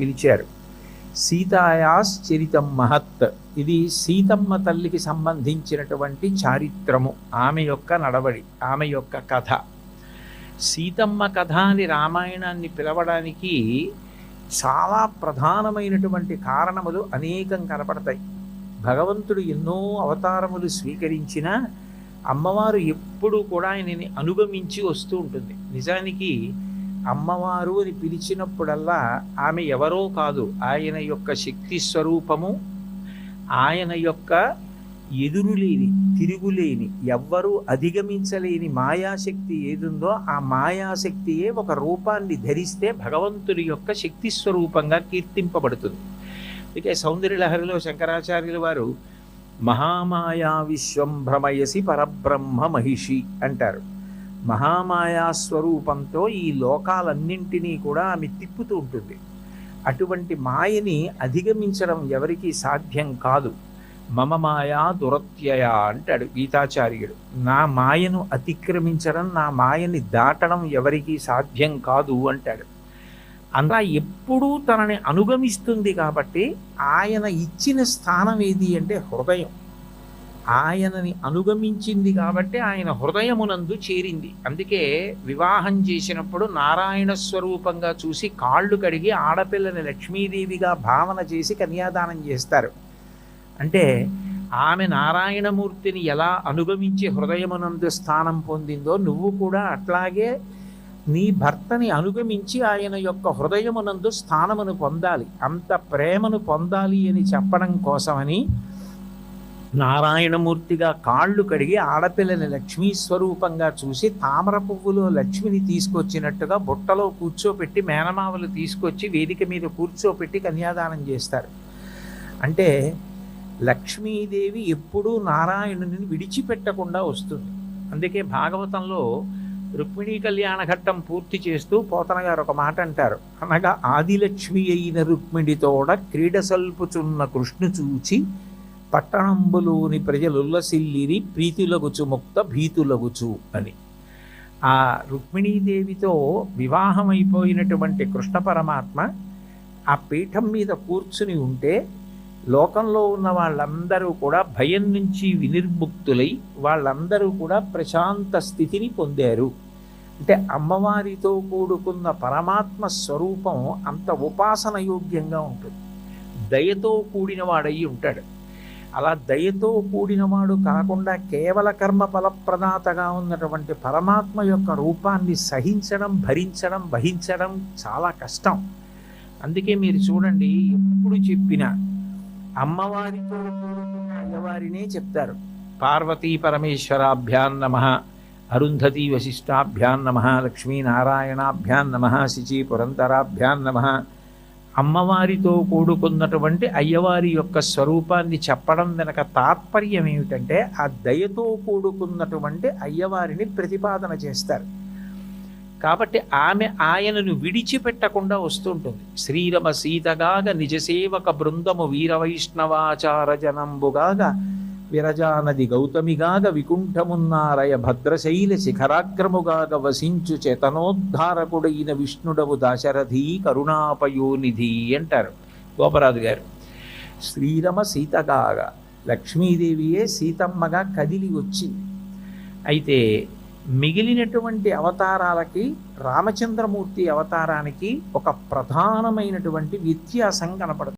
పిలిచారు. సీతాయాస్ చరితం మహత్. ఇది సీతమ్మ తల్లికి సంబంధించినటువంటి చారిత్రము ఆమె యొక్క నడవడి ఆమె యొక్క కథ. సీతమ్మ కథ అని రామాయణాన్ని పిలవడానికి చాలా ప్రధానమైనటువంటి కారణములు అనేకం కనపడతాయి. భగవంతుడు ఎన్నో అవతారములు స్వీకరించిన అమ్మవారు ఎప్పుడూ కూడా ఆయనని అనుగమించి వస్తూ ఉంటుంది. నిజానికి అమ్మవారు అని పిలిచినప్పుడల్లా ఆమె ఎవరో కాదు. ఆయన యొక్క శక్తి స్వరూపము ఆయన యొక్క ఎదురులేని తిరుగులేని ఎవ్వరూ అధిగమించలేని మాయాశక్తి ఏదుందో ఆ మాయాశక్తియే ఒక రూపాన్ని ధరిస్తే భగవంతుడి యొక్క శక్తి స్వరూపంగా కీర్తింపబడుతుంది. ఇక సౌందర్యలహరిలో శంకరాచార్యుల వారు మహామాయా విశ్వం భ్రమయసి పరబ్రహ్మ మహిషి అంటారు. మహామాయా స్వరూపంతో ఈ లోకాలన్నింటినీ కూడా ఆమె తిప్పుతూ ఉంటుంది. అటువంటి మాయని అధిగమించడం ఎవరికీ సాధ్యం కాదు. మమ మాయా దురత్యయ అంటాడు గీతాచార్యుడు. నా మాయను అతిక్రమించడం నా మాయని దాటడం ఎవరికీ సాధ్యం కాదు అంటాడు. అలా ఎప్పుడూ తనని అనుగమిస్తుంది కాబట్టి ఆయన ఇచ్చిన స్థానం ఏది అంటే హృదయం. ఆయనని అనుగమించింది కాబట్టి ఆయన హృదయమునందు చేరింది. అందుకే వివాహం చేసినప్పుడు నారాయణ స్వరూపంగా చూసి కాళ్ళు కడిగి ఆడపిల్లని లక్ష్మీదేవిగా భావన చేసి కన్యాదానం చేస్తారు. అంటే ఆమె నారాయణమూర్తిని ఎలా అనుగమించి హృదయమునందు స్థానం పొందిందో నువ్వు కూడా అట్లాగే నీ భర్తని అనుగమించి ఆయన యొక్క హృదయమునందు స్థానమును పొందాలి. అంత ప్రేమను పొందాలి అని చెప్పడం కోసమని నారాయణమూర్తిగా కాళ్ళు కడిగి ఆడపిల్లని లక్ష్మీ స్వరూపంగా చూసి తామర పువ్వులో లక్ష్మిని తీసుకొచ్చినట్టుగా బుట్టలో కూర్చోపెట్టి మేనమావలు తీసుకొచ్చి వేదిక మీద కూర్చోపెట్టి కన్యాదానం చేస్తారు. అంటే లక్ష్మీదేవి ఎప్పుడూ నారాయణుని విడిచిపెట్టకుండా వస్తుంది. అందుకే భాగవతంలో రుక్మిణీ కళ్యాణ ఘట్టం పూర్తి చేస్తూ పోతన గారు ఒక మాట అంటారు. అనగా ఆదిలక్ష్మి అయిన రుక్మిణితోడ క్రీడ సల్పుచున్న కృష్ణు చూచి పట్టణంబులోని ప్రజలుల్లసిల్లిరి ప్రీతులగుచు ముక్త భీతులగుచు అని. ఆ రుక్మిణీదేవితో వివాహమైపోయినటువంటి కృష్ణ పరమాత్మ ఆ పీఠం మీద కూర్చుని ఉంటే లోకంలో ఉన్న వాళ్ళందరూ కూడా భయం నుంచి వినిర్ముక్తులై వాళ్ళందరూ కూడా ప్రశాంత స్థితిని పొందారు. అంటే అమ్మవారితో కూడుకున్న పరమాత్మ స్వరూపం అంత ఉపాసన యోగ్యంగా ఉంటుంది. దయతో కూడిన వాడయి ఉంటాడు. అలా దయతో కూడినవాడు కాకుండా కేవల కర్మ ఫలప్రదాతగా ఉన్నటువంటి పరమాత్మ యొక్క రూపాన్ని సహించడం భరించడం వహించడం చాలా కష్టం. అందుకే మీరు చూడండి ఎప్పుడు చెప్పిన అమ్మవారితో అయ్యవారినే చెప్తారు. పార్వతీ పరమేశ్వరాభ్యాన్ నమ అరుంధతి వశిష్టాభ్యాన్ నమ లక్ష్మీనారాయణాభ్యాన్ నమ శిచి పురంతరాభ్యాన్ నమ అమ్మవారితో కూడుకున్నటువంటి అయ్యవారి యొక్క స్వరూపాన్ని చెప్పడం వెనక తాత్పర్యం ఏమిటంటే ఆ దయతో కూడుకున్నటువంటి అయ్యవారిని ప్రతిపాదన చేస్తారు. కాబట్టి ఆమె ఆయనను విడిచిపెట్టకుండా వస్తుంటుంది. శ్రీరమ సీతగాగ నిజసేవక బృందము వీరవైష్ణవాచార జనంబుగాగా విరజానది గౌతమిగాగ వికుంఠమున్నారయ భద్రశైల శిఖరాగ్రముగాగ వసించు చేతనోద్ధారకుడైన విష్ణుడవు దాశరథి కరుణాపయోనిధి అంటారు గోపరాజు గారు. శ్రీరమ సీతగాగ లక్ష్మీదేవియే సీతమ్మగా కదిలి వచ్చింది అయితే మిగిలినటువంటి అవతారాలకి రామచంద్రమూర్తి అవతారానికి ఒక ప్రధానమైనటువంటి వ్యత్యాసం కనపడుతుంది.